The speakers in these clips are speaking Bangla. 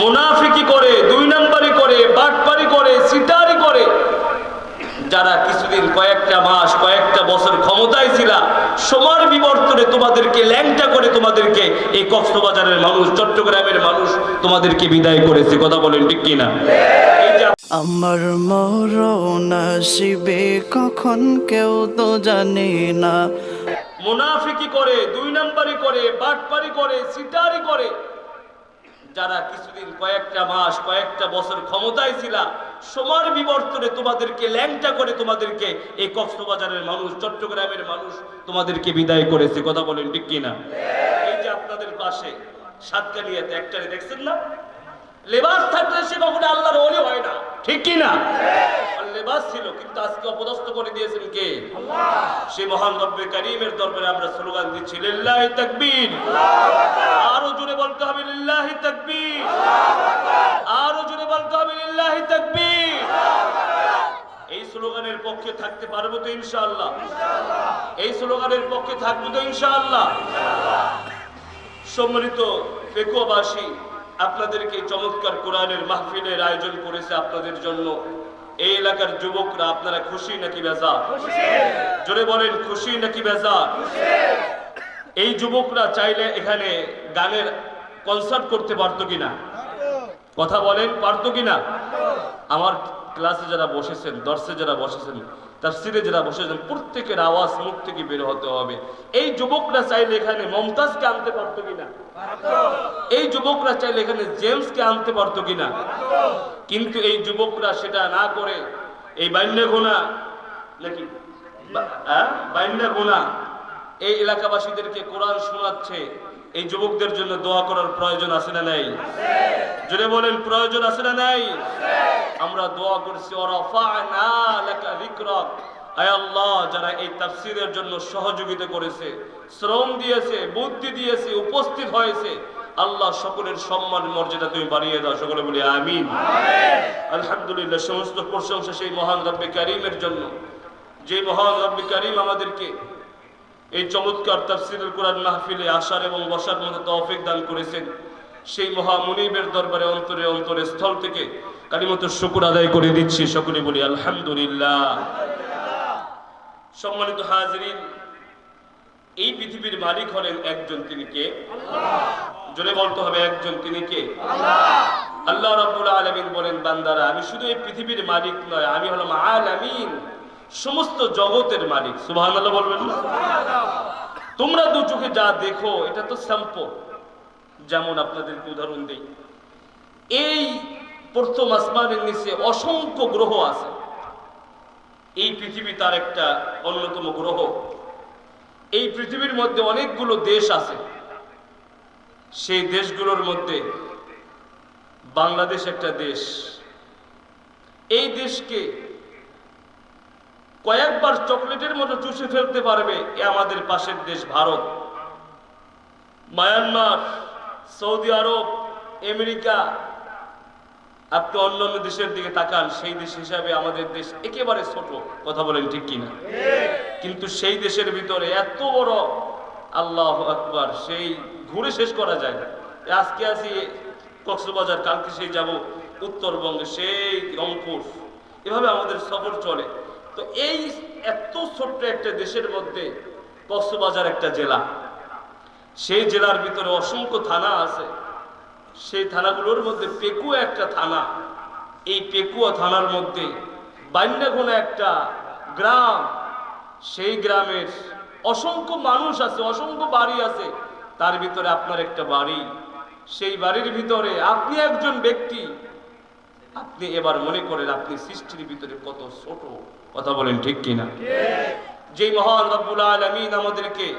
মুনাফিকি করে দুই নাম্বারি করে বাটপারি করে সিটারি করে। যারা কিছুদিন কয়েকটা মাস কয়েকটা বছর ক্ষমতায় ছিল সময়ের বিবর্তনে তোমাদেরকে ল্যাংটা করে তোমাদেরকে এই কক্সবাজারের মানুষ চট্টগ্রামের মানুষ তোমাদেরকে বিদায় করেছে। কথা বলেন ঠিক কিনা? আমার মরণ আসিবে কখন কেউ তো জানে না। মুনাফিকি করে দুই নাম্বারি করে বাটপারি করে সিটারি করে যারা কিছুদিন কয়েকটা মাস, কয়েকটা বছর ক্ষমতায় ছিল সময়ের বিবর্তনে তোমাদেরকে, ল্যাংটা করে তোমাদেরকে এই কক্সবাজারের মানুষ, চট্টগ্রামের মানুষ তোমাদেরকে বিদায় করেছে। কথা বলেন ঠিক কিনা? এই যে আপনাদের পাশে সাতকালিয়াতে একটা দেখছেন না? লেবাস থাকলে সে কখনো আল্লাহর অলি হয় না। ঠিক কি না আর লেবাস ছিল, কিন্তু আজকে অপদস্থ করে দিয়েছেন কে? মহান রব্বে দরবারে আমরা স্লোগান দিচ্ছি, লিল্লাহি তাকবীর। আরও জোরে বলতে হবে, লিল্লাহি তাকবীর। আরও জোরে বলতে হবে, লিল্লাহি তাকবীর। এই স্লোগানের পক্ষে থাকতে পারব তো ইনশাআল্লাহ? এই স্লোগানের পক্ষে থাকব তো ইনশাআল্লাহ? সম্মানিত ফেকুয়াবাসী আপনাদেরকে চমৎকার কোরআনের মাহফিলের আয়োজন করেছে আপনাদের জন্য এই এলাকার যুবকরা আপনারা খুশি নাকি বেজার? জোরে বলেন খুশি নাকি বেজার? এই যুবকরা চাইলে এখানে গানের কনসার্ট করতে পারতো কিনা? কথা বলেন পারতো কিনা? আমার ক্লাসে যারা বসেছেন দর্শে যারা বসেছেন তার সিরে যারা বসেছেন, প্রত্যেকের আওয়াজ মুখ থেকে বের হতে হবে। এই যুবকরা চাইলে এখানে মমতাজকে আনতে পারতো কিনা? এই যুবকরা চাইলে এখানে জেমসকে আনতে পারতো কিনা? কিন্তু এই যুবকরা সেটা না করে, এই বাইন্যা গোনা নাকি? বাইন্যা গোনা এই এলাকাবাসীদেরকে কোরআন শোনাচ্ছে। এই যুবকদের জন্য দোয়া করার প্রয়োজন আছে না নাই? জোরে বলেন, প্রয়োজন আছে না নাই? আমরা দোয়া করছি আল্লাহ যারা এই তাফসীরের জন্য সহযোগিতা করেছে শ্রম দিয়েছে বুদ্ধি দিয়েছে উপস্থিত হয়েছে আল্লাহ সকলের সম্মান মর্যাদা তুমি বাড়িয়ে দাও সকলে বলি আমিন। আলহামদুলিল্লাহ সমস্ত প্রশংসা সেই মহান রব্বে কারিমের জন্য। যে মহান রব্বে কারিম আমাদেরকে এই চমৎকার তাফসিরুল কোরআন মাহফিলে আসার এবং বসার মতো তৌফিক দান করেছেন। সেই মহা মুনিবের দরবারে অন্তরে অন্তরে, স্থল থেকে কালিমতো শুকুর আদায় করে দিচ্ছি। সকলে বলি, আলহামদুলিল্লাহ। সম্মানিত হাজরিন, এই পৃথিবীর মালিক হলেন একজন তিনি কে? জোরে বলতে হবে, একজন তিনি কে? আল্লাহ রাব্বুল আলামিন বলেন, বান্দারা, আমি শুধু এই পৃথিবীর মালিক নয়, আমি হলাম আলামিন, সমস্ত জগতের মালিক। সুবহানাল্লাহ বলবেন না? তোমরা দু চোখে যা দেখো, এটা তো স্যাম্পল। যেমন আপনাদেরকে উদাহরণ দেই। এই প্রথম আসমানের নিচে অসংখ্য গ্রহ আছে। এই পৃথিবী তার একটা অন্যতম গ্রহ। এই পৃথিবীর মধ্যে অনেকগুলো দেশ আছে। সেই দেশগুলোর মধ্যে বাংলাদেশ একটা দেশ। এই দেশকে কয়েকবার চকলেটের মতো চুষে ফেলতে পারবে এ আমাদের পাশের দেশ Bharat. Myanmar. Saudi Arabia, America, আপনি অন্য অন্য দেশের দিকে তাকান, সেই দেশ হিসাবে আমাদের দেশ একেবারে ছোট। কথা বলেন ঠিক কিনা? কিন্তু সেই দেশের ভিতরে এত বড় আল্লাহ আকবার, সেই ঘুরে শেষ করা যায় আজকে আসি কক্সবাজার, কালকে সেই যাব উত্তরবঙ্গে, সেই রংপুর। এভাবে আমাদের সফর চলে। তো এই এত ছোট্ট একটা দেশের মধ্যে কক্সবাজার একটা জেলা। সেই জেলার ভিতরে অসংখ্য থানা আছে। সেই থানাগুলোর মধ্যে পেকুয়া একটা থানা। এই পেকুয়া থানার মধ্যে বান্যাগুনা একটা গ্রাম। সেই গ্রামের অসংখ্য মানুষ আছে অসংখ্য বাড়ি আছে। তার ভিতরে আপনার একটা বাড়ি। সেই বাড়ির ভিতরে আপনি একজন ব্যক্তি। আপনি এবার মনে করেন আপনি সৃষ্টির ভিতরে কত ছোট। কথা বলেন ঠিক কিনা? যেই মহান রব্বুল আলামিন আমাদেরকে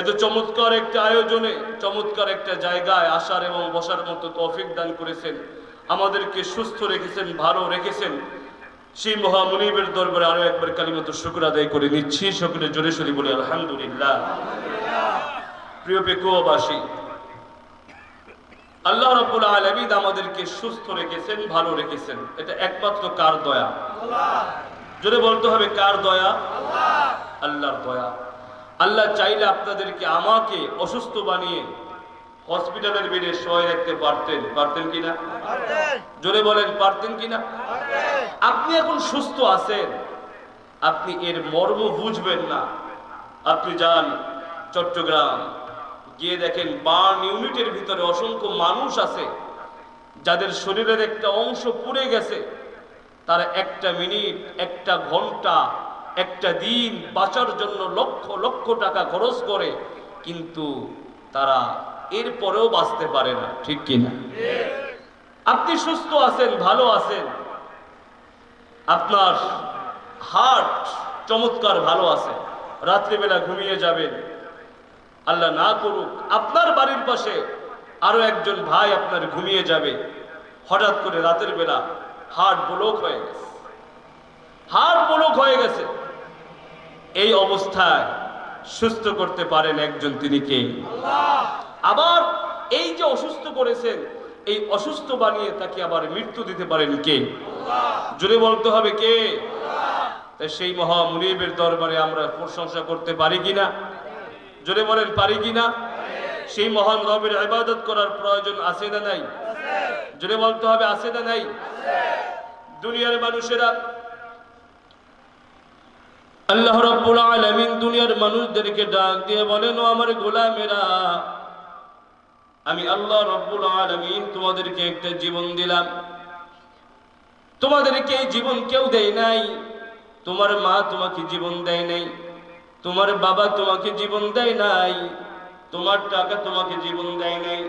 এত চমৎকার একটা আয়োজনে চমৎকার একটা জায়গায় আসার এবং বসার মতো তৌফিক দান করেছেন। আমাদেরকে সুস্থ রেখেছেন ভালো রেখেছেন। সেই মহামনিবের দরবারে আরও একবার কালিমতো শুক্র আদায় করে নিচ্ছি। সকলে জোরে সরি বলি আলহামদুলিল্লাহ। প্রিয় পেকুয়াবাসী আল্লাহ রাব্বুল আলামিন আমাদেরকে সুস্থ রেখেছেন ভালো রেখেছেন। এটা একমাত্র কার দয়া? জোরে বলতে হবে কার দয়া? আল্লাহর দয়া। আল্লাহ চাইলে আপনাদেরকে আমাকে অসুস্থ বানিয়ে হসপিটালের বেডে শয়ে রাখতে পারতেন। পারতেন কিনা? জোরে বলেন পারতেন কিনা? আপনি এখন সুস্থ আছেন। আপনি এর মর্ম বুঝবেন না। আপনি যান চট্টগ্রাম। গিয়ে দেখেন বার্ন ইউনিটের ভিতরে অসংখ্য মানুষ আছে। যাদের শরীরের একটা অংশ পুড়ে গেছে। তারা একটা মিনিট একটা ঘণ্টা একটা দিন বাঁচার জন্য লক্ষ লক্ষ টাকা খরচ করে, কিন্তু তারা এরপরেও বাঁচতে পারে না, ঠিক কিনা আপনি সুস্থ আছেন, ভালো আছেন? আপনার হার্ট চমৎকার ভালো আছে, রাত্রিবেলা ঘুমিয়ে যাবেন। আল্লাহ না করুক, আপনার বাড়ির পাশে আরও একজন ভাই আপনার ঘুমিয়ে যাবে। হঠাৎ করে রাতের বেলা হার্ট ব্লক হয়ে গেছে। হার্ট ব্লক হয়ে গেছে। এই অবস্থায় সুস্থ করতে পারেন একজন তিনি কে? আবার এই যে অসুস্থ করেছেন এই অসুস্থ বানিয়ে তাকে আবার মৃত্যু দিতে পারেন কে? জুড়ে বলতে হবে কে? তাই সেই মহা মুনিবের দরবারে আমরা প্রশংসা করতে পারি কিনা জোরে বলেন পারি কিনা সেই মহান রবের ইবাদত করার প্রয়োজন আছে না নাই? জোরে বলতে হবে আছে না নাই? দুনিয়ার মানুষেরা আল্লাহ রাব্বুল আলামিন দুনিয়ার মানুষদেরকে ডাক দিয়ে বলেন, ও আমার গোলামেরা, আমি আল্লাহ রাব্বুল আলামিন তোমাদেরকে একটা জীবন দিলাম। তোমাদেরকে এই জীবন কেউ দেয় নাই। তোমার মা তোমাকে জীবন দেয় নাই। তোমার বাবা তোমাকে জীবন দেয় নাই। তোমার টাকা তোমাকে জীবন দেয় নাই।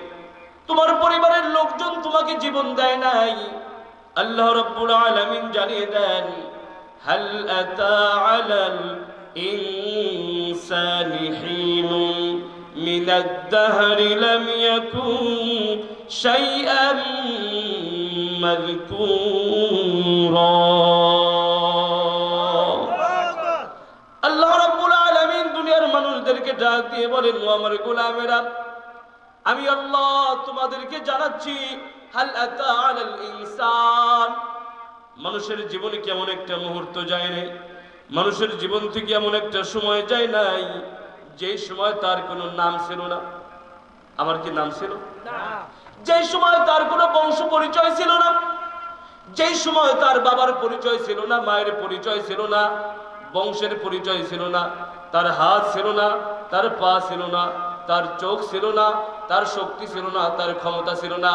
তোমার পরিবারের লোকজন তোমাকে জীবন দেয় নাই। আল্লাহ রাব্বুল আলামিন জানিয়ে দেন হাল আতা আলাল ইনসানি হিনুন من الدهر لم يكن شيئا مذكورا আল্লাহ রাব্বুল আলামিন দুনিয়ার মানুষদেরকে ডাক দিয়ে বলেন ও আমার গোলামেরা আমি আল্লাহ তোমাদেরকে জানাচ্ছি হাল আতা আলাল ইনসান মানুষের জীবনে কেমন একটা মুহূর্ত যায় নাই মানুষের জীবন থেকে এমন একটা সময় যায় নাই যে সময় তার কোনো নাম ছিল না। আমার কি নাম ছিল? যে সময় তার কোনো বংশ পরিচয় ছিল না যেই সময় তার বাবার পরিচয় ছিল না মায়ের পরিচয় ছিল না বংশের পরিচয় ছিল না তার হাত ছিল না তার পা ছিল না তার চোখ ছিল না, তার শক্তি ছিল না, তার ক্ষমতা ছিল না।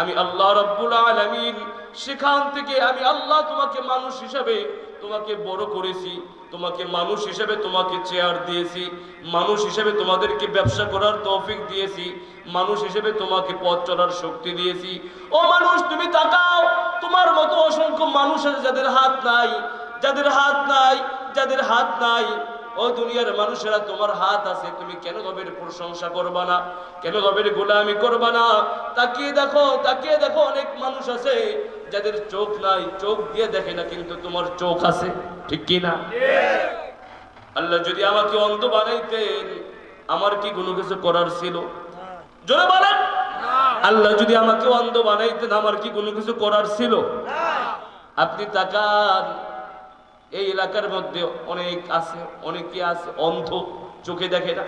আমি আল্লাহ রাব্বুল আলামিন, সেখান থেকে আমি আল্লাহ তোমাকে মানুষ হিসাবে তোমাকে বড় করেছি, তোমাকে মানুষ হিসেবে তোমাকে চেয়ার দিয়েছি, মানুষ হিসেবে তোমাদেরকে ব্যবসা করার তৌফিক দিয়েছি, মানুষ হিসেবে তোমাকে পথ চলার শক্তি দিয়েছি। ও মানুষ, তুমি তাকাও, তোমার মতো অসংখ্য মানুষ আছে যাদের হাত নাই। যাদের হাত নাই, যাদের হাত নাই, ও দুনিয়ার মানুষেরা তোমার হাত আছে, তুমি কেন রবের প্রশংসা করবা না? কেন রবের গোলামি করবা না? তাকিয়ে দেখো তাকিয়ে দেখো অনেক মানুষ আছে যাদের চোখ নাই, চোখ দিয়ে দেখে না, কিন্তু তোমার চোখ আছে, ঠিক কি না? আল্লাহ যদি আমাকে অন্ধ বানাইতেন, আমার কি কোনো কিছু করার ছিল? জোরে বলেন। আল্লাহ যদি আমাকে অন্ধ বানাইতেন, আমার কি কোনো কিছু করার ছিল? আপনি তাকান। এই এলাকার মধ্যে অনেক আছে, অনেকে আছে, অন্ধ, চোখে দেখে না।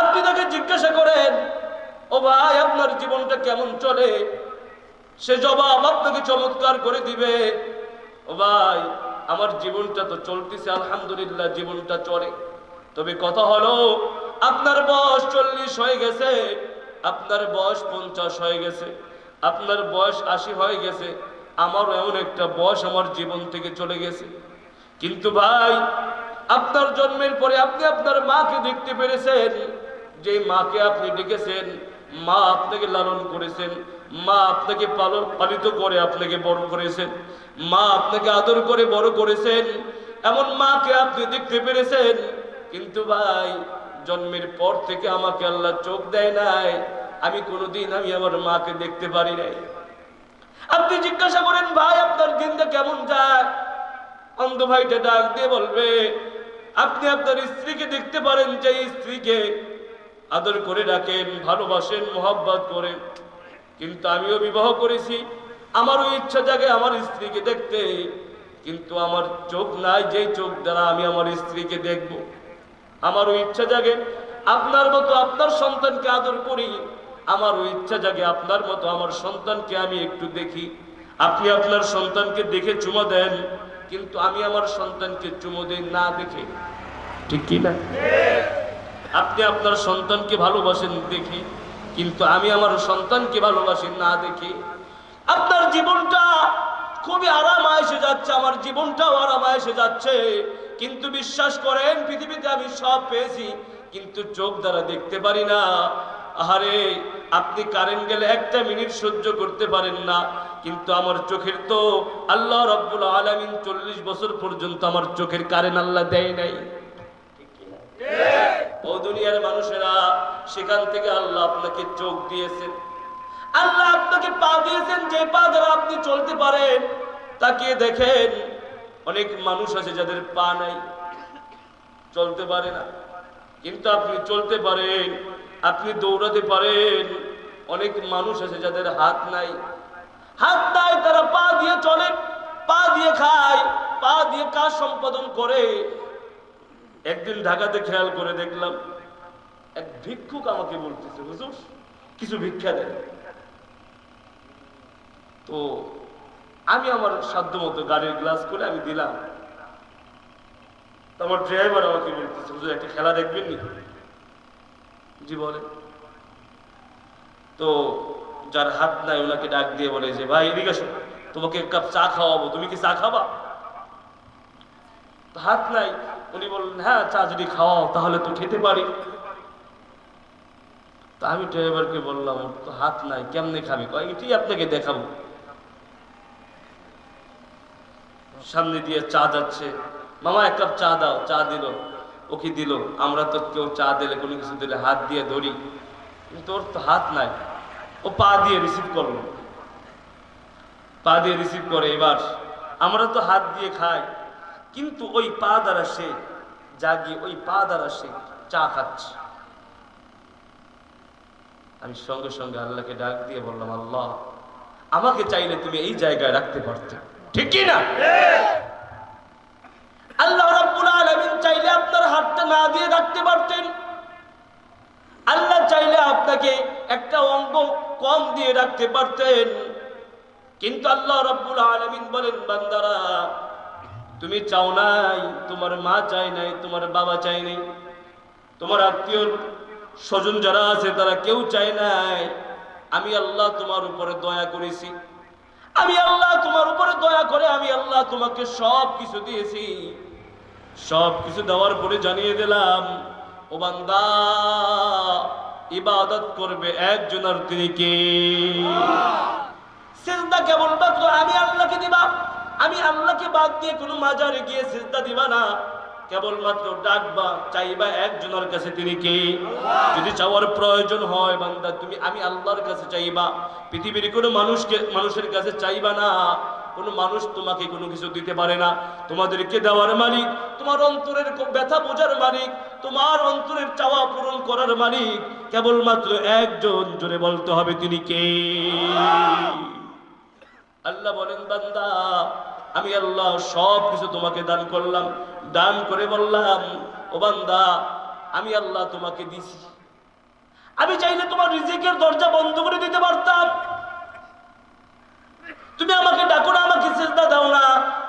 আপনি তাকে জিজ্ঞাসা করেন, ও ভাই, আপনার জীবনটা কেমন চলে? সে জবাব আপনাকে চমৎকার করে দিবে। ও ভাই, আমার জীবনটা তো চলতেছে, আলহামদুলিল্লাহ জীবনটা চলে। তবে কথা হলো, আপনার বয়স চল্লিশ হয়ে গেছে, আপনার বয়স পঞ্চাশ হয়ে গেছে, আপনার বয়স আশি হয়ে গেছে, আমারও এমন একটা বয়স আমার জীবন থেকে চলে গেছে। কিন্তু ভাই, আপনার জন্মের পরে আপনি আপনার মাকে দেখতে পেরেছেন। যে মাকে আপনি ডেকেছেন, মা আপনাকে লালন করেছেন, মা আপনাকে পালন, পালিত করে আপনাকে বড় করেছেন, মা আপনাকে আদর করে বড় করেছেন, এমন মাকে আপনি দেখতে পেরেছেন। কিন্তু ভাই, জন্মের পর থেকে আমাকে আল্লাহ চোখ দেয় নাই। আমি কোনোদিন আমি আমার মাকে দেখতে পারি নাই। আপনি জিজ্ঞাসা করেন, ভাই, আপনার দিনটা কেমন যায়? অন্ধ ভাইটা ডাক দিয়ে বলবে, আপনি আপনার স্ত্রীকে দেখতে পারেন যে স্ত্রীকে আদর করে ডাকেন, ভালোবাসেন, মোহাব্বত করেন। কিন্তু আমিও বিবাহ করেছি, আমারও ইচ্ছা জাগে আমার স্ত্রীকে দেখতে। কিন্তু আমার চোখ নাই, যেই চোখ দ্বারা আমি আমার স্ত্রীকে দেখব। আমারও ইচ্ছা জাগে আপনার মতো আপনার সন্তানকে আদর করি। আমারও ইচ্ছা জাগে আপনার মতো আমার সন্তানকে আমি একটু দেখি। আপনি আপনার সন্তানকে দেখে চুমো দেন। কিন্তু আমি আমার সন্তানকে চুমো দিই, না দেখে। ঠিক কি না? আপনি আপনার সন্তানকে ভালোবাসেন দেখি, কিন্তু আমি আমার সন্তানকে ভালোবাসি, না দেখি। আপনার জীবনটা খুবই আরাম এসে যাচ্ছে, আমার জীবনটাও আরাম এসে যাচ্ছে। কিন্তু বিশ্বাস করেন, পৃথিবীতে আমি সব পেয়েছি, কিন্তু চোখ দ্বারা দেখতে পারি না। আহারে আপনি কারেন্ট গেলে একটা মিনিট সহ্য করতে পারেন না কিন্তু আমার চোখের তো আল্লাহ রব্বুল আলামিন চল্লিশ বছর পর্যন্ত আমার চোখের কারেন্ট আল্লাহ দেয় নাই। ও দুনিয়ার মানুষেরা সেখান থেকে আল্লাহ আপনাকে চোখ দিয়েছেন। আল্লাহ আপনাকে পা দিয়েছেন যে পা দ্বারা আপনি চলতে পারেন তাকে দেখেন অনেক মানুষ আছে যাদের পা নাই চলতে পারে না। কিন্তু আপনি চলতে পারেন আপনি দৌড়াতে পারেন। অনেক মানুষ আছে যাদের হাত নাই। হাত নাই, তারা পা দিয়ে চলে, পা দিয়ে খায়, পা দিয়ে কাজ সম্পাদন করে। একদিন ঢাকাতে খেয়াল করে দেখলাম, এক ভিক্ষুক আমাকে বলতেছে, হুজুর, কিছু ভিক্ষা দেয় তো আমি আমার সাধ্য মতো গাড়ির গ্লাস করে আমি দিলাম। আমার ড্রাইভার আমাকে বলতেছে, হুজুর, একটা খেলা দেখবেন নি? জি বলে তো যার হাত নাই, ওনাকে ডাক দিয়ে বলে যে, ভাই, এদিকে তোমাকে এক কাপ চা খাওয়াবো। তুমি কি চা খাবা? হাত নাই, উনি বললেন হ্যাঁ চা যদি খাওয়াও, তাহলে তো খেতে পারি। তা আমি ড্রাইভারকে বললাম, ওর তো হাত নাই, কেমনে খাবে? এটি আপনাকে দেখাবো। সামনে দিয়ে চা যাচ্ছে। মামা, এক কাপ চা দাও, চা দিল। ওকে দিল। আমরা তো কেউ চা দিলে, কোনো কিছু দিলে, হাত দিয়ে ধরি। ওর তো হাত নাই। ও পা দিয়ে রিসিভ করল। পা দিয়ে রিসিভ করে, এবার আমরা তো হাত দিয়ে খাই। কিন্তু ওই পা দ্বারা সে জাগিয়ে, ওই পা দ্বারা সে চা খাচ্ছে। আমি সঙ্গে সঙ্গে আল্লাহকে ডাক দিয়ে বললাম, আল্লাহ, আমাকে চাইলে তুমি এই জায়গায় রাখতে পারতে। ঠিক না? আল্লাহ রাব্বুল আলামিন চাইলে আপনার হাতটা না দিয়ে রাখতে পারতেন। আল্লাহ চাইলে আপনাকে একটা অঙ্গ কম দিয়ে রাখতে পারতেন। কিন্তু আল্লাহ রাব্বুল আলামিন বলেন, বান্দারা, তুমি চাও নাই, তোমার মা চাই নাই, তোমার বাবা চাই নাই, তোমার আত্মীয় স্বজন যারা আছে, তারা কেউ চায় নাই। আমি আল্লাহ তোমার উপরে দয়া করেছি। আমি আল্লাহ তোমার উপরে দয়া করে আমি আল্লাহ তোমাকে সব কিছু দিয়েছি। সব কিছু দেওয়ার পরে জানিয়ে দিলাম ও বান্দা ইবাদত করবে একজন আর তিনি কে? সিজদা কেবলমাত্র আমি আল্লাহকে দিবা আমি আল্লাহকে বাদ দিয়ে কোনো মাজারে গিয়ে সিজদা দিবা না। কেবলমাত্র ডাকবা চাইবা একজনের কাছে তিনি কে? যদি চাওয়ার প্রয়োজন হয় বান্দা তুমি আমি আল্লাহর কাছে চাইবা। পৃথিবীর কোনো মানুষকে মানুষের কাছে চাইবা না। কোনো মানুষ তোমাকে কোনো কিছু দিতে পারে না। তোমাদেরকে দেওয়ার মালিক, তোমার অন্তরের ব্যথা বোঝার মালিক, তোমার অন্তরের চাওয়া পূরণ করার মালিক। কেবলমাত্র একজন, জোরে বলতে হবে, তিনি কে? আল্লাহ বলেন, বান্দা, আমি আল্লাহ সব কিছু তোমাকে দান করলাম। দান করে বললাম, ও বান্দা, আমি আল্লাহ তোমাকে দিছি। আমি চাইলে তোমার রিজিকের দরজা বন্ধ করে দিতে পারতাম। তুমি আমাকে ডাকো না আমাকে চিন্তা দাও না।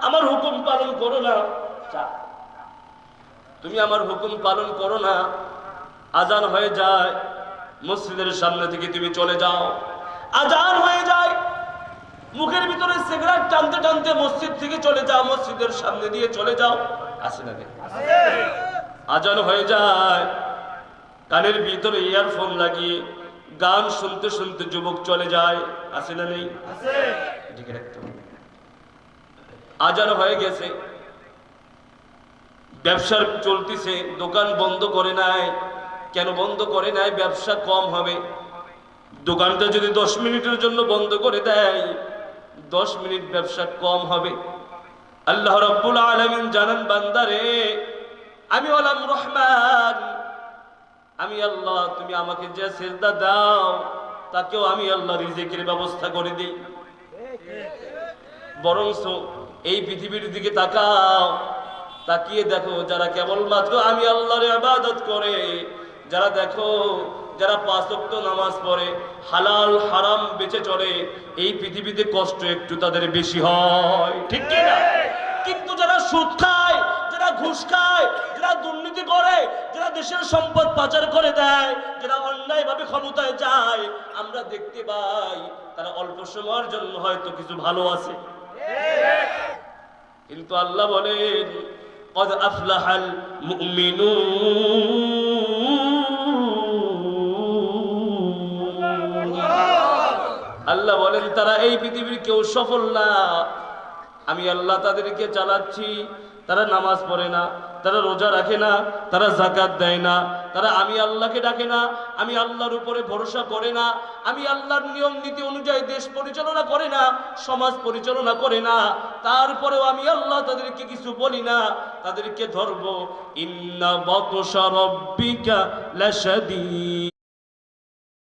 আমার হুকুম পালন করো না। তুমি আমার হুকুম পালন করো না। আজান হয়ে যায়। মসজিদের সামনে থেকে তুমি চলে যাও। আজান হয়ে যায়। মুখের ভিতরে সিগারেট টানতে টানতে মসজিদ থেকে চলে যাও। মসজিদের সামনে দিয়ে চলে যাও। আসে না আজান হয়ে যায়। কানের ভিতরে ইয়ারফোন লাগিয়ে গান শুনতে শুনতে যুবক চলে যায়। আসে না নেই? রাখতে হবে। হয়ে গেছে। ব্যবসার চলতেছে দোকান বন্ধ করে নাই কেন বন্ধ করে নাই ব্যবসা কম হবে। দোকানটা যদি দশ মিনিটের জন্য বন্ধ করে দেয় দশ মিনিট ব্যবসা কম হবে। আল্লাহ রব্বুল আলমিন জানান বান্দারে আমি হলাম রহমান। আমি আল্লাহ, তুমি আমাকে যে সেজদা দাও, তাকেও আমি আল্লাহ রিজিকের ব্যবস্থা করে দিই। বরং এই পৃথিবীর দিকে তাকাও, তাকিয়ে দেখো যারা কেবলমাত্র আমি আল্লাহর ইবাদত করে, যারা দেখো যারা পাঁচ ওয়াক্ত নামাজ পড়ে, হালাল, হারাম বেঁচে চলে এই পৃথিবীতে কষ্ট একটু তাদের বেশি হয়। ঠিক কি না কিন্তু যারা যারা ঘুষ খায় যারা দুর্নীতি করে যারা দেশের সম্পদ পাচার করে দেয় যারা অন্যায়ভাবে ক্ষমতায় যায় আমরা দেখতে পাই তারা অল্প সময়ের জন্য হয়তো কিছু ভালো আছে কিন্তু আল্লাহ বলেন قد أفلح المؤمنون আল্লাহ বলেন তারা এই পৃথিবীর কেউ সফল না আমি আল্লাহ তাদেরকে চালাচ্ছি তারা নামাজ পড়ে না, তারা রোজা রাখে না, তারা জাকাত দেয় না, তারা আমি আল্লাহকে ডাকে না, আমি আল্লাহর উপরে ভরসা করে না, আমি আল্লাহর নিয়ম নীতি অনুযায়ী দেশ পরিচালনা করে না, সমাজ পরিচালনা করে না, তারপরেও আমি আল্লাহ তাদেরকে কিছু বলি না, তাদেরকে ধরবো, ইন্না বতসা রব্বিকা লাশাদীদ।